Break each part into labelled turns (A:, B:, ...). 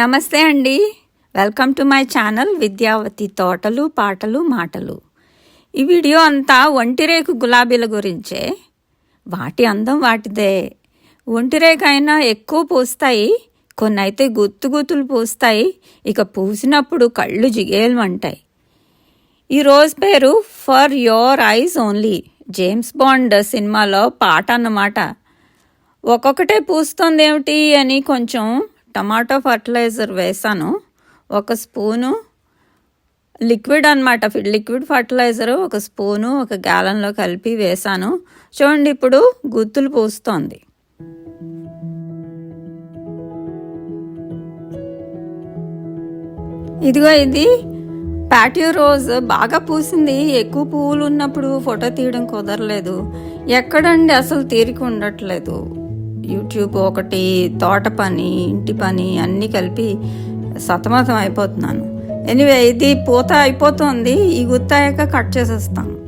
A: నమస్తే అండి. Welcome to my channel Vidyavathi తోటలు పాటలు మాటలు. ఈ వీడియో అంతా ఒంటిరేకు గులాబీల గురించే. వాటి అందం వాటిదే. ఒంటిరేకు అయినా ఎక్కువ పూస్తాయి కొన్ని అయితే గుత్తు గుత్తులు పూస్తాయి ఇక పూసినప్పుడు కళ్ళు జిగేలమంటాయి ఈ రోజు పేరు for your eyes only. James Bond సినిమాలో పాట అన్నమాట. ఒక్కొక్కటే పూస్తుంది ఏమిటి అని కొంచెం టమాటో ఫర్టిలైజర్ వేసాను. ఒక స్పూను లిక్విడ్ అనమాట లిక్విడ్ ఫర్టిలైజర్ ఒక స్పూను ఒక గ్యాలన్లో కలిపి వేసాను. చూడండి ఇప్పుడు గుత్తులు పూస్తోంది. ఇదిగో ఇది ప్యాటియో రోజ్. బాగా పూసింది. ఎక్కువ పువ్వులు ఉన్నప్పుడు ఫోటో తీయడం కుదరలేదు. ఎక్కడండి అసలు తీరిక ఉండట్లేదు. యూట్యూబ్ ఒకటి తోట పని ఇంటి పని అన్నీ కలిపి సతమతం అయిపోతున్నాను. ఎనివే ఇది పూత అయిపోతుంది. ఈ గుత్తాయాక కట్ చేసేస్తాను.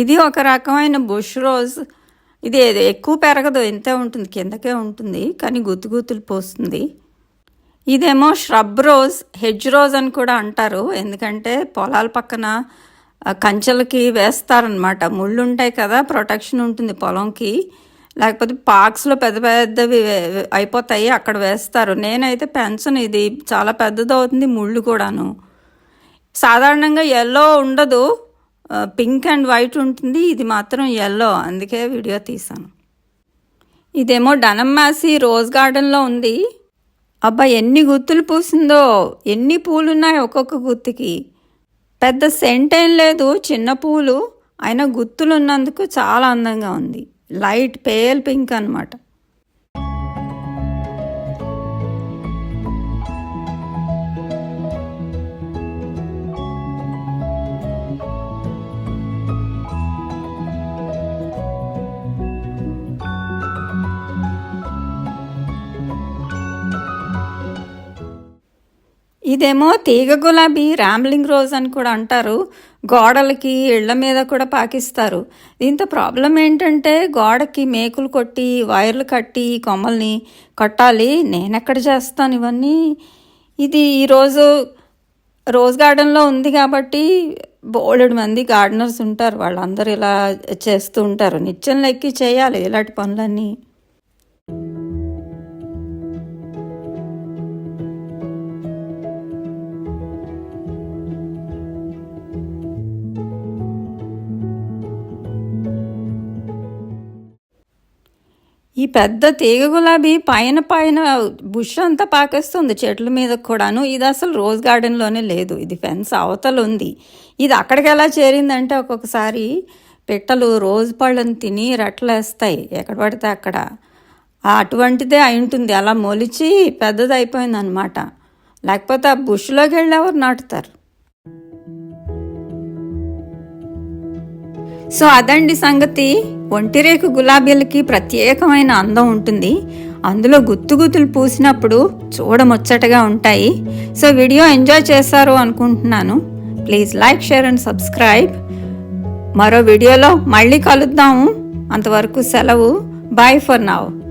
A: ఇది ఒక రకమైన బుష్ రోజ్. ఇది ఏదో ఎక్కువ పెరగదు ఇంతే ఉంటుంది కిందకే ఉంటుంది కానీ గుత్తు గుత్తులు పోస్తుంది. ఇదేమో ష్రబ్ రోజ్ హెడ్జ్ రోజ్ అని కూడా అంటారు. ఎందుకంటే పొలాల పక్కన కంచెలకి వేస్తారనమాట ముళ్ళు ఉంటాయి కదా ప్రొటెక్షన్ ఉంటుంది పొలంకి. లేకపోతే పార్క్స్లో పెద్ద పెద్దవి అయిపోతాయి అక్కడ వేస్తారు. నేనైతే పెన్షన్ ఇది చాలా పెద్దది అవుతుంది ముళ్ళు కూడాను. సాధారణంగా ఎల్లో ఉండదు పింక్ అండ్ వైట్ ఉంటుంది ఇది మాత్రం ఎల్లో అందుకే వీడియో తీసాను ఇదేమో డనమ్మాసి రోజ్ గార్డెన్లో ఉంది. అబ్బా ఎన్ని గుత్తులు పూసిందో ఎన్ని పూలు ఉన్నాయి ఒక్కొక్క గుత్తికి. పెద్ద సెంట్ ఏం లేదు చిన్న పూలు. అయినా గుత్తులు ఉన్నందుకు చాలా అందంగా ఉంది. లైట్ పేల్ పింక్ అన్నమాట. ఇదేమో తీగ గులాబీ ర్యాంబ్లింగ్ రోజ్ అని కూడా అంటారు. గోడలకి ఇళ్ళ మీద కూడా పాకిస్తారు. దీంతో ప్రాబ్లం ఏంటంటే గోడకి మేకులు కొట్టి వైర్లు కట్టి కొమ్మల్ని కట్టాలి. నేనెక్కడ చేస్తాను ఇవన్నీ? ఇది ఈరోజు రోజ్ గార్డెన్లో ఉంది కాబట్టి బోలెడు మంది గార్డెనర్స్ ఉంటారు. వాళ్ళందరూ ఇలా చేస్తూ ఉంటారు. నిత్యం లెక్కి చేయాలి ఇలాంటి పనులన్నీ. ఈ పెద్ద తీగ గులాబీ పైన పైన బుష్ అంతా పాకేస్తుంది చెట్ల మీద కూడాను. ఇది అసలు రోజ్ గార్డెన్లోనే లేదు. ఇది ఫెన్స్ అవతల ఉంది. ఇది అక్కడికి ఎలా చేరిందంటే ఒక్కొక్కసారి పిట్టలు రోజ్ పళ్ళను తిని రెట్టలేస్తాయి ఎక్కడ పడితే అక్కడ. అటువంటిదే అయి ఉంటుంది. అలా మొలిచి పెద్దది అయిపోయింది అనమాట లేకపోతే ఆ బుష్లోకి వెళ్ళి ఎవరు నాటుతారు? సో అదండి సంగతి. ఒంటిరేకు గులాబీలకి ప్రత్యేకమైన అందం ఉంటుంది. అందులో గుత్తు గుత్తులు పూసినప్పుడు చూడముచ్చటగా ఉంటాయి. సో వీడియో ఎంజాయ్ చేశారు అనుకుంటున్నాను. Please like share and subscribe. మరో వీడియోలో మళ్ళీ కలుద్దాము. అంతవరకు సెలవు. Bye for now.